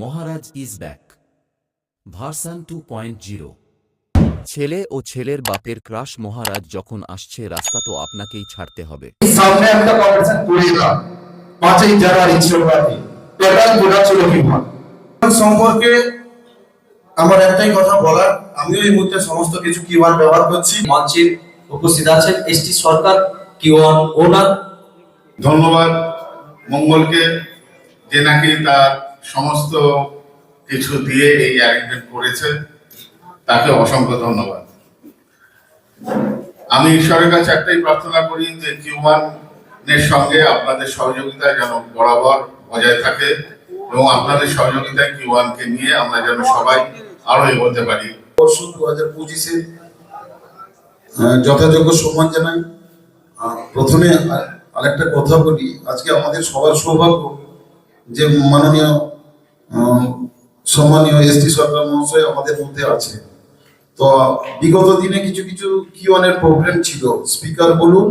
Maharaj is back. Version two point zero. ছেলে ও ছেলের বাপের ক্রাশ মহারাজ যখন আসছে রাস্তা তো আপনাকেই ছাড়তে হবে। সামনে একটা কম্পিটিশন করে দিলাম পাঁচই জানুয়ারি ইচ্ছাবাদী টোটাল গোটা ছিল কি সম্পর্কে আমার একটাই কথা বলার আমিও এই মুহূর্তে সমস্ত কিছু কিওয়ার্ড ব্যবহার করছি। মঞ্চে উপস্থিত আছেন এসটি সরকার কিওয়ান ওনার। ধন্যবাদ মঙ্গলকে যে নাকি তার সমস্ত কিছু দিয়ে এই অ্যারেঞ্জমেন্ট করেছে। তাকে অসংখ্য ধন্যবাদ। আমি ঈশ্বরের কাছে একটাই প্রার্থনা করি যে কিউমানের সঙ্গে আপনাদের সহযোগিতা যেন বরাবর বজায় থাকে এবং আপনাদের সহযোগিতায় কিউয়ানকে নিয়ে আমরা যেন সবাই আরও এগোতে পারি। বর্ষ দু হাজার পঁচিশে যথাযোগ্য সম্মান জানাই। প্রথমে আরেকটা কথা বলি, আজকে আমাদের সবার সৌভাগ্য যে মাননীয় সম্মানীয় এসটি সরকার মহাশয় আমাদের মধ্যে আছে। তো বিগত দিনে কিছু কিছু কিওয়ানের প্রবলেম ছিল। স্পিকার বলুন,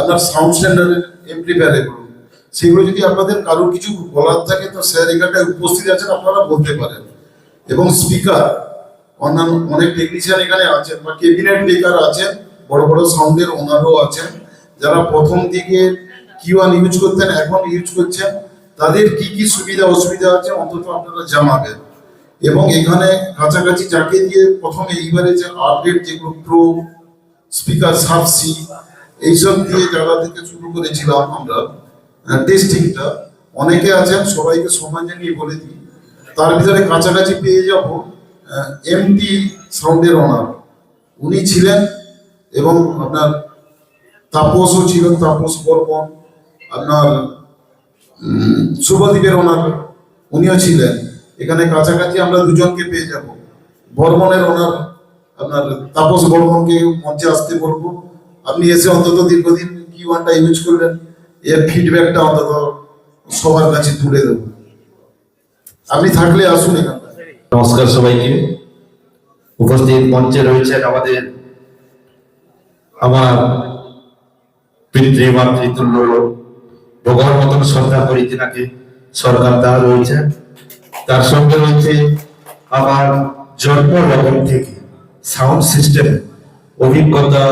আপনার সাউন্ড স্ট্যান্ডার্ডের এমপ্লিফায়ারে বলুন। সেগুলো যদি আপনাদের কারোর কিছু বলার থাকে, তো স্যার এখানটায় উপস্থিত আছেন, আপনারা বলতে পারেন। এবং স্পিকার, অন্যান্য অনেক টেকনিশিয়ান এখানে আছেন বা কেবিনেট মেকার আছেন, বড় বড় সাউন্ডের ওনারও আছেন, যারা প্রথম দিকে কিওয়ান ইউজ করতেন, এখন ইউজ করছেন। তাদের কি কি সুবিধা, অসুবিধা আছে অন্তত আপনারা জানাবেন। এবং এখানে কাছাকাছি যাকে দিয়ে প্রথমে এইবারে যে আপডেট যেগুলো প্রো স্পিকার সাবসি এইসব দিয়ে যারা থেকে শুরু করেছিলাম আমরা টেস্টিংটা অনেকে আছেন, সবাইকে সম্মান জানিয়ে বলে দিই। তার ভিতরে কাছাকাছি পেয়ে যাব এমটি সাউন্ডের ওনার উনি ছিলেন এবং আপনার তাপসও ছিলেন তাপস বর্মন, আপনার উম, শুভদীপের ওনার উনিও ছিলেন। এখানে কাছাকাছি আমরা দুজনকে পেয়ে যাব। বর্মনের ওনার আপনার তাপস বর্মনকে মঞ্চে আসতে বলব। আপনি এসে অন্তত দীর্ঘদিন কি ওয়ানটা ইউজ করলেন এর ফিডব্যাকটা অন্তত সবার কাছে তুলে দেবো। আপনি থাকলে আসুন এখানে। নমস্কার সবাইকে। উপস্থিত মঞ্চে রয়েছেন আমাদের আমার পিতৃ মাতৃতুল্য ভগবান মতন শ্রদ্ধা করি তিনাকে সরকার তার রয়েছে। তার সঙ্গে রয়েছে আমার জন্ম লগন থেকে সাউন্ড সিস্টেম অভিজ্ঞতা,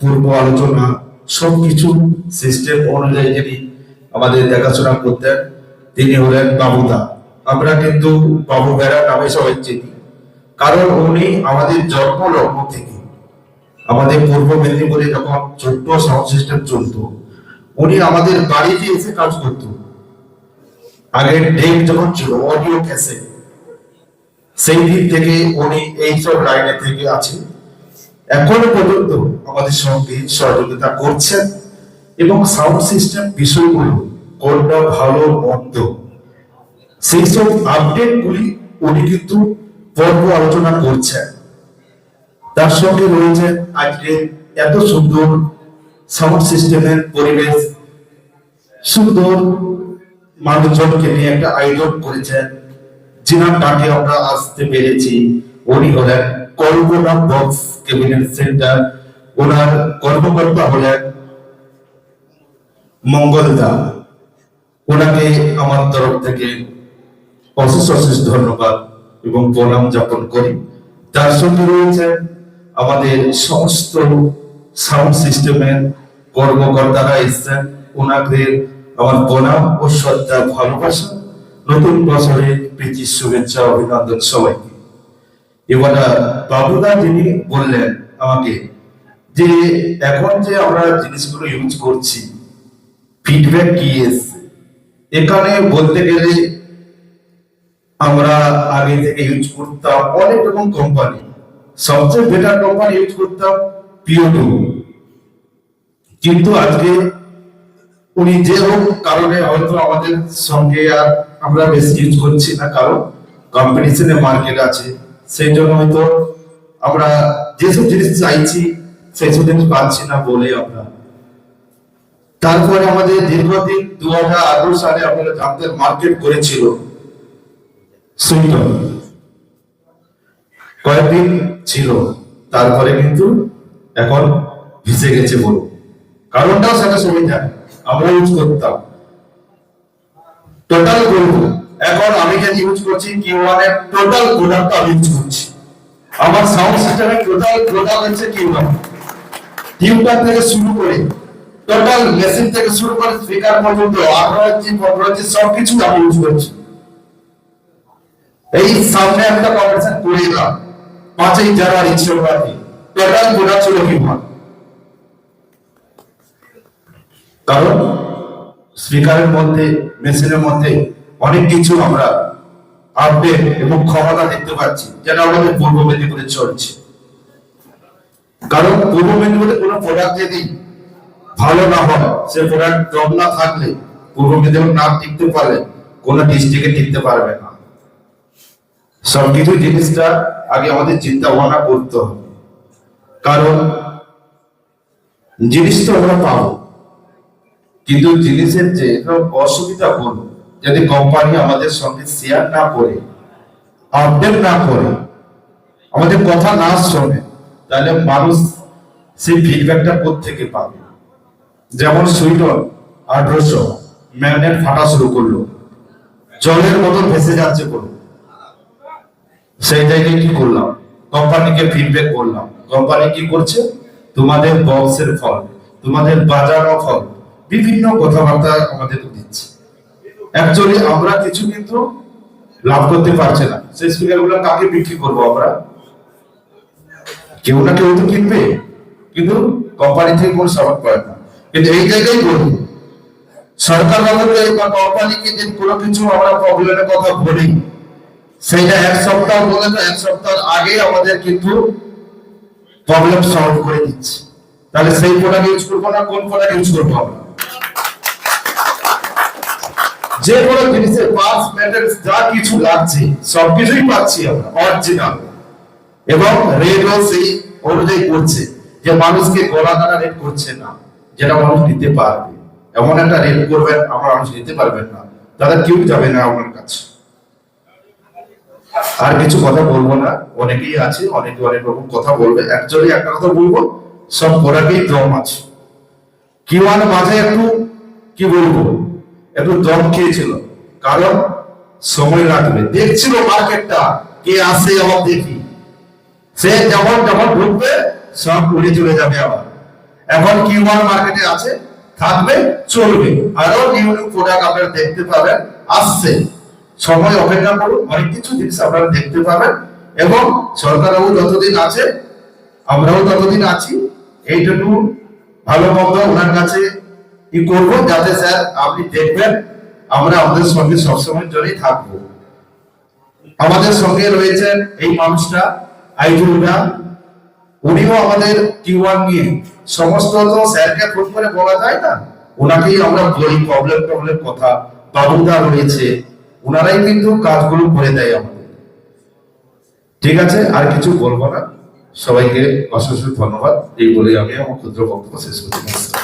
পূর্ব আলোচনা, সবকিছু সিস্টেম অনুযায়ী যিনি আমাদের দেখাশোনা করতেন, তিনি হলেন বাবুদা। আমরা কিন্তু বাবু বেড়া নামে সবাই চিনি। কারণ উনি আমাদের জন্ম লগ্ন থেকে আমাদের পূর্ব মেদিনীপুরে যখন ছোট্ট সাউন্ড সিস্টেম চলতো উনি আমাদের বাড়িতে এসে কাজ করতো। আগের ডেক যখন ছিল অডিও ক্যাসেট সেই দিক থেকে উনি এইসব লাইনে থেকে আছে এখনও পর্যন্ত আমাদের সঙ্গে সহযোগিতা করছেন এবং সাউন্ড সিস্টেম বিষয়গুলো কোনটা ভালো, মন্দ সেই সব আপডেট গুলি উনি কিন্তু পর্ব আলোচনা করছেন। তার সঙ্গে রয়েছে আজকে এত সুন্দর সাউন্ড সিস্টেমের পরিবেশ সুন্দর মানুষজনকে নিয়ে একটা আয়োজন করেছেন। যিনার ডাকে আমরা আসতে পেরেছি। উনি হলেন কল্পনা বক্স ক্যাবিনেট সেন্টার। ওনার কর্মকর্তা হলেন মঙ্গলদা ওনাকে আমার তরফ থেকে অশেষ অশেষ ধন্যবাদ এবং প্রণাম যাপন করি। তার সঙ্গে রয়েছে আমাদের সমস্ত সাউন্ড সিস্টেমের কর্মকর্তারা এসছেন। ওনাদের আমার প্রণাম ও শ্রদ্ধা ভালোবাসা। নতুন বছরে প্রীতি, শুভেচ্ছা, অভিনন্দন সবাইকে। এবার বাবুদা যিনি বললেন আমাকে যে, এখন যে আমরা জিনিসগুলো ইউজ করছি ফিডব্যাক কি এসছে? এখানে বলতে গেলে আমরা আগে থেকে ইউজ করতাম অনেক রকম কোম্পানি সবচেয়ে বেটার কোম্পানি ইউজ করতাম পিওটু কিন্তু আজকে উনি যে হোক কারণে হয়তো আমাদের সঙ্গে আর আমরা বেশি ইউজ করছি না, কারণ কম্পিটিশনে মার্কেট আছে। সেই জন্য হয়তো আমরা যেসব জিনিস চাইছি, সেই সব জিনিস পাচ্ছি না বলে আমরা। তারপরে আমাদের দীর্ঘদিন দু হাজার আঠারো সালে আপনারা জানতেন মার্কেট করেছিল সুইটন কয়েকদিন ছিল। তারপরে কিন্তু এখন ভিজে গেছে বলুন কারণটাও সেটা জানে আমরা ইউজ করতাম। টোটাল বলব এখন আমি যে ইউজ করছি কিউ ওয়ানের টোটাল প্রোডাক্ট আমি ইউজ করছি। আমার সাউন্ড সিস্টেমের টোটাল প্রোডাক্ট হচ্ছে কিউ ওয়ান টিউটার থেকে শুরু করে টোটাল মেশিন থেকে শুরু করে স্পিকার পর্যন্ত, আঠারো ইঞ্চি পনেরো ইঞ্চি সবকিছু আমি ইউজ করছি। এই সামনে একটা কম্পিটিশন করে এলাম পাঁচই জানুয়ারি ছিলবাড়ি টোটাল প্রোডাক্ট ছিল কি ওয়ান কারণ স্পিকারের মধ্যে মেশিনের মধ্যে অনেক কিছু আমরা আপডেট এবং ক্ষমতা দেখতে পাচ্ছি যেটা আমাদের পূর্ব মেদিনীপুরে চলছে। কারণ পূর্ব মেদিনীপুরে কোনো প্রোডাক্ট যদি ভালো না হয়, সে প্রোডাক্ট দম না থাকলে পূর্ব মেদিনীপুর না টিকতে পারলে কোনো ডিস্ট্রিক্টে টিকতে পারবে না। সবকিছু জিনিসটা আগে আমাদের চিন্তা ভাবনা করতে হবে। কারণ জিনিস তো আমরা পাবো। কিন্তু জিনিসের যে অসুবিধা হলো যদি কোম্পানি আমাদের সঙ্গে শেয়ার না করে আপডেট না করে, আমাদের কথা না শোনে, তাহলে মানুষ সেই ফিডব্যাকটা থেকে পাবে? যেমন সুইটন আঠারোশো, ম্যাগনেট ফাটা শুরু করল। জলের মতন ভেসে যাচ্ছে করল সেই জায়গায় কি করলাম? কোম্পানিকে ফিডব্যাক করলাম। কোম্পানি কি করছে? তোমাদের বক্সের ফল, তোমাদের বাজানো ফল, বিভিন্ন কথাবার্তা আমাদের দিচ্ছে। অ্যাকচুয়ালি আমরা কিছু কিন্তু লাভ করতে পারছে না। সেই স্পিকারগুলো কাকে বিক্রি করব আমরা? কেউ না কেউ তো কিনবে। কিন্তু কোম্পানি থেকে কোনো সাপোর্ট করে না। কিন্তু এই জায়গায় বলব সরকার বাবুকে বা কোম্পানিকে যদি কোনো কিছু আমরা প্রবলেমের কথা বলি সেইটা এক সপ্তাহ বলে এক সপ্তাহ আগে আমাদের কিন্তু প্রবলেম সলভ করে দিচ্ছে। তাহলে সেই প্রোডাক্ট ইউজ করব না, কোন প্রোডাক্ট ইউজ করব যে কোনো জিনিসের পার্টস মেটেরিয়ালস যা কিছু লাগছে, সবকিছুই পাচ্ছি আমরা অরিজিনাল এবং রেটও সেই অনুযায়ী করছে, যে মানুষকে গলা কাটা রেট করছে না, যেটা মানুষ নিতে পারবে। এমন একটা রেট করবেন, আমরা মানুষ নিতে পারবেন না। তারা কেউ যাবে না আমার কাছে। আর কিছু কথা বলব না। অনেকেই আছে, অনেকে অনেক রকম কথা বলবে। অ্যাকচুয়ালি একটা কথা বলব, সব প্রোডাক্টেই দম আছে। আর মাঝে একটু, কি বলব? একটু দম খেয়েছিল। কারণ সময় লাগবে। দেখছিল মার্কেটটা, কে আসে আবার দেখি। সে যেমন যখন ঢুকবে, সব উড়ে চলে যাবে আবার। এখন কিউআর মার্কেটে আছে, থাকবে, চলবে। আরও নিউ নিউ প্রোডাক্ট আপনারা দেখতে পাবেন, আসছে। সময় অপেক্ষা করুন, অনেক কিছু জিনিস আপনারা দেখতে পাবেন। এবং সরকারবাবু যতদিন আছে, আমরাও ততদিন আছি, এইটুকু ভালো মন্দ ওনার কাছে কি করব, যাতে স্যার আপনি দেখবেন আমরা আমাদের সঙ্গে সবসময় জন্যই থাকব। আমাদের সঙ্গে রয়েছেন এই মানুষটা আইজুলরা উনিও আমাদের কিউআর নিয়ে। সমস্ত তো স্যারকে ফোন করে বলা যায় না, ওনাকেই আমরা বলি প্রবলেম প্রবলেম কথা, বাবুদা রয়েছে ওনারাই কিন্তু কাজগুলো করে দেয় আমাদের। ঠিক আছে? আর কিছু বলব না? সবাইকে অশেষ ধন্যবাদ। এই বলে আমি আমার ক্ষুদ্র বক্তব্য শেষ নমস্কার।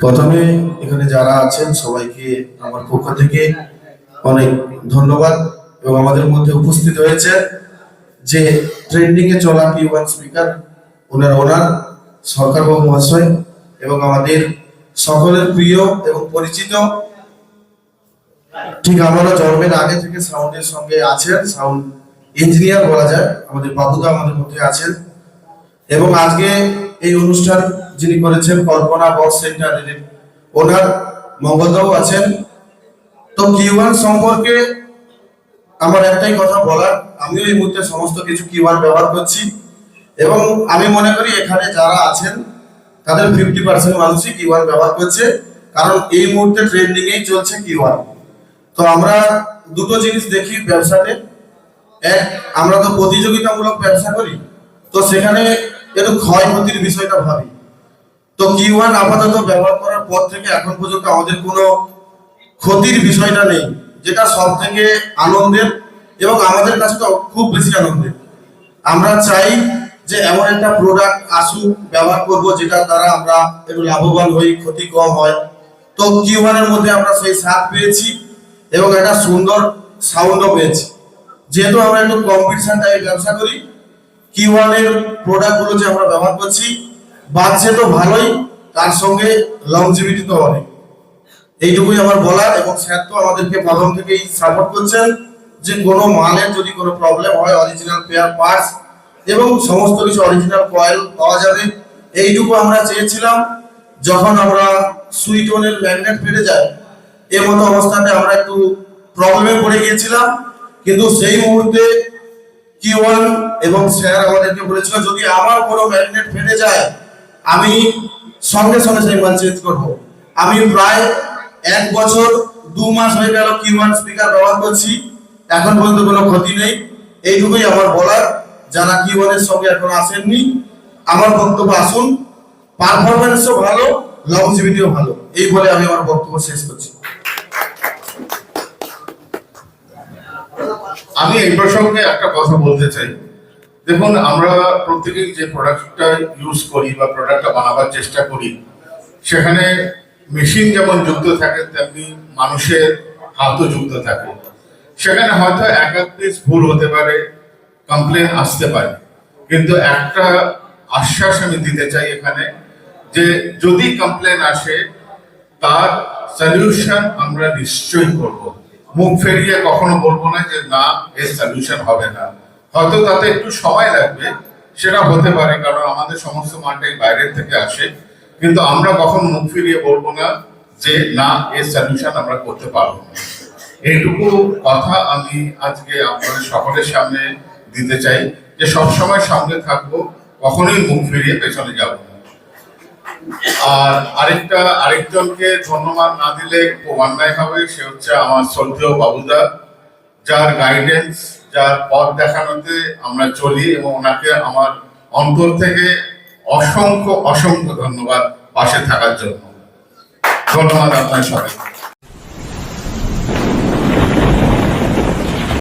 প্রথমে এখানে যারা আছেন, সবাইকে আমার পক্ষ থেকে অনেক ধন্যবাদ এবং আমাদের মধ্যে উপস্থিত হয়েছে যে ট্রেন্ডিং এ চলা কি ওয়ান স্পিকার ওনার ওনার সরকারবাবু মহাশয় এবং আমাদের সকলের প্রিয় এবং পরিচিত ঠিক আমরা জন্মের আগে থেকে সাউন্ডের সঙ্গে আছেন, সাউন্ড ইঞ্জিনিয়ার বলা যায়, আমাদের বাবুদা আমাদের মধ্যে আছেন। এবং আজকে এই অনুষ্ঠান যিনি করেছেন, কল্পনা বক্স সেন্টারের ওনার মঙ্গলদাও আছেন। তো কিউআর সম্পর্কে আমার একটাই কথা বলার, আমিও এই মুহূর্তে সমস্ত কিছু কিউআর ব্যবহার করছি। এবং আমি মনে করি এখানে যারা আছেন, তাদের ফিফটি পার্সেন্ট মানুষই কিউআর ব্যবহার করছে। কারণ এই মুহূর্তে ট্রেন্ডিংয়েই চলছে কিউআর। তো আমরা দুটো জিনিস দেখি ব্যবসাতে। এক, আমরা তো প্রতিযোগিতামূলক ব্যবসা করি, তো সেখানে একটু ক্ষয়ক্ষতির বিষয়টা ভাবি। তো কিউআন আপাতত ব্যবহার করার পর থেকে এখন পর্যন্ত আমাদের কোনো ক্ষতির বিষয়টা নেই, যেটা সব থেকে আনন্দের এবং আমাদের কাছে তো খুব বেশি আনন্দের। আমরা চাই যে এমন একটা প্রোডাক্ট আসুক, ব্যবহার করব যেটা দ্বারা আমরা একটু লাভবান হই, ক্ষতি কম হয়। তো কিউআনের মধ্যে আমরা সেই স্বাদ পেয়েছি। এবং একটা সুন্দর সাউন্ডও পেয়েছি। যেহেতু আমরা একটু কম্পিটিশন টাইপ ব্যবসা করি কিউআন এর প্রোডাক্টগুলো যে আমরা ব্যবহার করছি, বাড়ছে তো ভালোই, তার সঙ্গে লংজিভিটি তো অনেক। এইটুকুই আমার বলার এবং স্যার তো আমাদেরকে প্রথম থেকেই সাপোর্ট করছেন যে কোনো মালের যদি কোনো প্রবলেম হয় অরিজিনাল পেয়ার পার্টস এবং সমস্ত কিছু অরিজিনাল কয়েল পাওয়া যাবে। এইটুকু আমরা চেয়েছিলাম, যখন আমরা সুইটনের ম্যাগনেট ফেটে যায় এর মতো অবস্থাতে আমরা একটু প্রবলেমে পড়ে গিয়েছিলাম। কিন্তু সেই মুহূর্তে কি ওয়ান এবং স্যার আমাদেরকে বলেছিল, যদি আমার কোনো ম্যাগনেট ফেটে যায়, আমি সঙ্গে সঙ্গে সেই মাল চেঞ্জ করব। আমি প্রায় এক বছর, দু মাস হয়ে গেল কি ওয়ান স্পিকার ব্যবহার করছি। এখন পর্যন্ত কোনো ক্ষতি নেই। এইটুকুই আমার বলার। যারা কি ওয়ানের সঙ্গে এখন আসেননি, আমার বক্তব্য আসুন। পারফরমেন্সও ভালো লংজিভিটিও ভালো। এই বলে আমি আমার বক্তব্য শেষ করছি। আমি এই প্রসঙ্গে একটা কথা বলতে চাই। দেখুন, আমরা প্রত্যেকেই যে প্রোডাক্টটা ইউজ করি বা প্রোডাক্টটা বানাবার চেষ্টা করি, সেখানে মেশিন যেমন যুক্ত থাকে, তেমনি মানুষের হাতও যুক্ত থাকে। সেখানে হয়তো এক এক পিস ভুল হতে পারে কমপ্লেন আসতে পারে। কিন্তু একটা আশ্বাস আমি দিতে চাই এখানে যে, যদি কমপ্লেন আসে, তার সলিউশন আমরা নিশ্চয়ই করব। মুখ ফেরিয়ে কখনো বলব না যে, না এর সলিউশন হবে না। হয়তো তাতে একটু সময় লাগবে, সেটা হতে পারে, কারণ আমাদের সমস্ত মালটাই বাইরের থেকে আসে। কিন্তু আমরা কখনো মুখ ফিরিয়ে বলব না যে, না এর সলিউশন আমরা করতে পারব না। এইটুকু কথা আমি আজকে আপনাদের সকলের সামনে দিতে চাই যে, সবসময় সঙ্গে থাকব, কখনোই মুখ ফিরিয়ে পেছনে যাব আর আরেকটা, আরেকজনকে ধন্যবাদ না দিলে অন্যায় হবে, সে হচ্ছে আমার শ্রদ্ধেয় বাবুদা। যার গাইডেন্স যার পথ দেখানোতে আমরা চলি এবং ওনাকে আমার অন্তর থেকে অসংখ্য অসংখ্য ধন্যবাদ পাশে থাকার জন্য। ধন্যবাদ আপনার সবাই